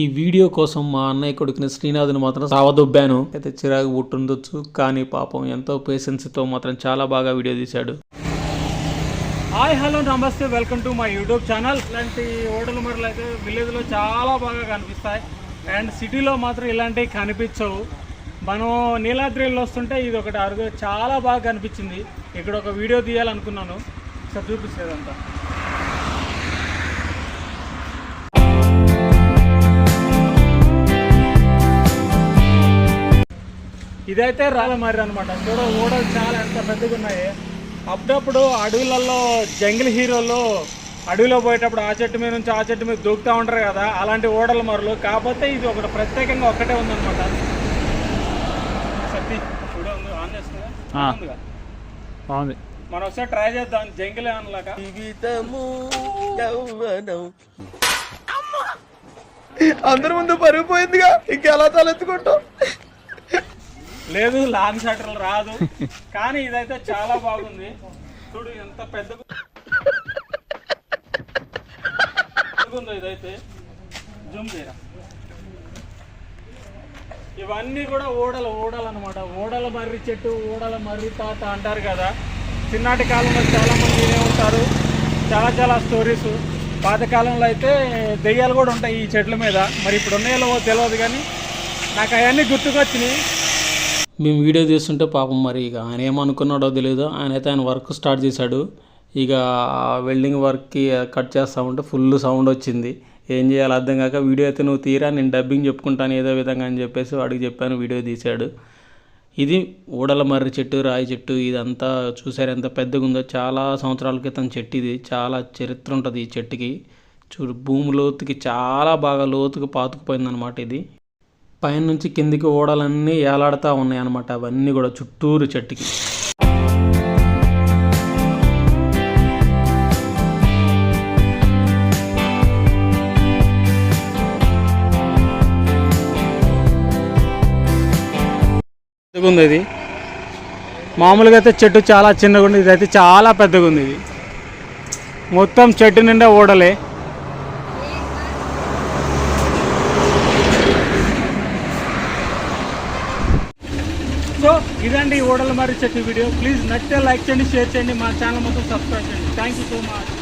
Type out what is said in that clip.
ఈ వీడియో కోసం మా అన్నయ్య కొడుకుని శ్రీనాథ్ని మాత్రం సావదొబ్బాను. అయితే చిరాకు పుట్టుండొచ్చు కానీ పాపం ఎంతో పేషెన్స్తో మాత్రం చాలా బాగా వీడియో తీశాడు. హాయ్ హలో నమస్తే welcome to my YouTube channel. ఇలాంటి ఓడల మరలు అయితే విలేజ్లో చాలా బాగా కనిపిస్తాయి. అండ్ సిటీలో మాత్రం ఇలాంటివి కనిపించవు. మనం నీలాద్రిలో వస్తుంటే ఇది ఒకటి అరుగు చాలా బాగా కనిపించింది. ఇక్కడ ఒక వీడియో తీయాలనుకున్నాను. సార్ అంతా ఇదైతే రాలమర్రి అనమాట చూడ ఓడలు చాలా ఎంత పెద్దగా ఉన్నాయి. అప్పుడప్పుడు అడవులలో జంగిల్ హీరోలు అడవిలో పోయేటప్పుడు ఆ చెట్టు మీద నుంచి ఆ చెట్టు మీద దూకుతూ ఉంటారు కదా అలాంటి ఓడల మరలు. కాకపోతే ఇది ఒకటి ప్రత్యేకంగా ఒక్కటే ఉందన్నమాట. సత్తి. బాగుంది. మనం ఒకసారి ట్రై చేద్దాం జంగిల్ అందరి ముందు పరుగు పోయిందిగా ఇంకెలా తలెత్తుకుంటాం? లేదు లాంగ్ షటర్లు రాదు. కానీ ఇదైతే చాలా బాగుంది. చూడు ఎంత పెద్ద పెద్దగుందో ఇదైతే. జూమ్ చేయరా? ఇవన్నీ కూడా ఓడలు ఓడలు అనమాట ఓడల మర్రి చెట్టు ఓడల మర్రి తాత అంటారు కదా. చిన్నటి కాలంలో చాలా మందినే ఉంటారు. చాలా చాలా స్టోరీస్. పాతకాలంలో అయితే దెయ్యాలు కూడా ఉంటాయి ఈ చెట్ల మీద. మరి ఇప్పుడు ఉన్నాయో తెలియదు కానీ నాకు అవన్నీ గుర్తుకొచ్చినాయి. మేము వీడియో తీస్తుంటే పాపం మరి ఇక ఆయన ఏమనుకున్నాడో తెలియదు ఆయన అయితే ఆయన వర్క్ స్టార్ట్ చేశాడు. ఇక వెల్డింగ్ వర్క్కి కట్ చేస్తా ఉంటే ఫుల్ సౌండ్ వచ్చింది. ఏం చేయాలో అర్థం కాక వీడియో అయితే నువ్వు తీరా నేను డబ్బింగ్ చెప్పుకుంటాను ఏదో విధంగా అని చెప్పేసి వాడికి చెప్పాను వీడియో తీశాడు. ఇది ఊడల మర్రి చెట్టు రాయి చెట్టు ఇదంతా చూసారు ఎంత పెద్దగా ఉందో. చాలా సంవత్సరాల క్రితం చెట్టు ఇది. చాలా చరిత్ర ఉంటుంది ఈ చెట్టుకి. చూడు భూమి లోతుకి చాలా బాగా లోతుకి పాతుకుపోయిందన్నమాట ఇది. పైనుంచి కిందికి ఓడలన్నీ ఏలాడుతూ ఉన్నాయి అనమాట అవన్నీ కూడా చుట్టూరు చెట్టుకి. పెద్దగా ఉంది ఇది. మామూలుగా అయితే చెట్టు చాలా చిన్నగా ఉంది ఇదైతే చాలా పెద్దగా ఉంది ఇది. మొత్తం చెట్టు నిండా ఓడలే సో ఇదండి ఈ ఓడల మరి చెట్టు వీడియో. ప్లీజ్ నచ్చితే లైక్ చేయండి షేర్ చేయండి మా ఛానల్ మొత్తం సబ్స్క్రైబ్ చేయండి. Thank you so much